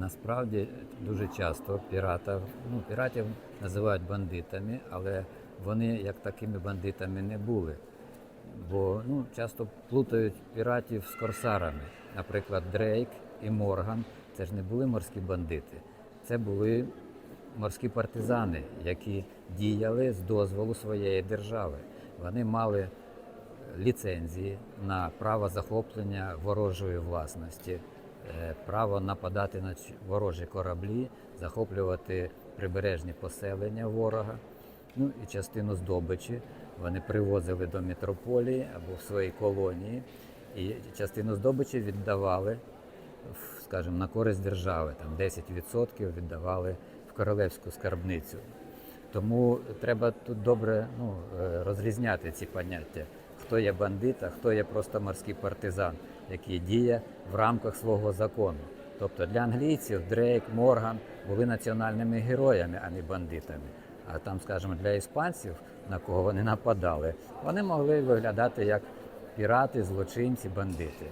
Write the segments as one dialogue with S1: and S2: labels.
S1: Насправді дуже часто піратів, ну, піратів називають бандитами, але вони як такими бандитами не були. Бо ну, часто плутають піратів з корсарами. Наприклад, Дрейк і Морган це ж не були морські бандити, це були морські партизани, які діяли з дозволу своєї держави. Вони мали ліцензії на право захоплення ворожої власності, право нападати на ворожі кораблі, захоплювати прибережні поселення ворога. Ну і частину здобичі вони привозили до метрополії або в свої колонії, і частину здобичі віддавали, скажімо, на користь держави. Там 10% віддавали в королевську скарбницю. Тому треба тут добре ну, е, розрізняти ці поняття. Хто є бандит, а хто є просто морський партизан, який діє в рамках свого закону. Тобто для англійців Дрейк, Морган були національними героями, а не бандитами. А там, скажімо, для іспанців, на кого вони нападали, вони могли виглядати як пірати, злочинці, бандити.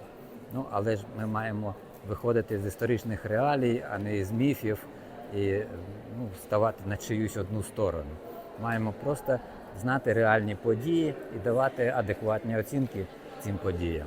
S1: Ну, але ж ми маємо виходити з історичних реалій, а не з міфів і ну, ставати на чиюсь одну сторону. Маємо просто знати реальні події і давати адекватні оцінки цим подіям.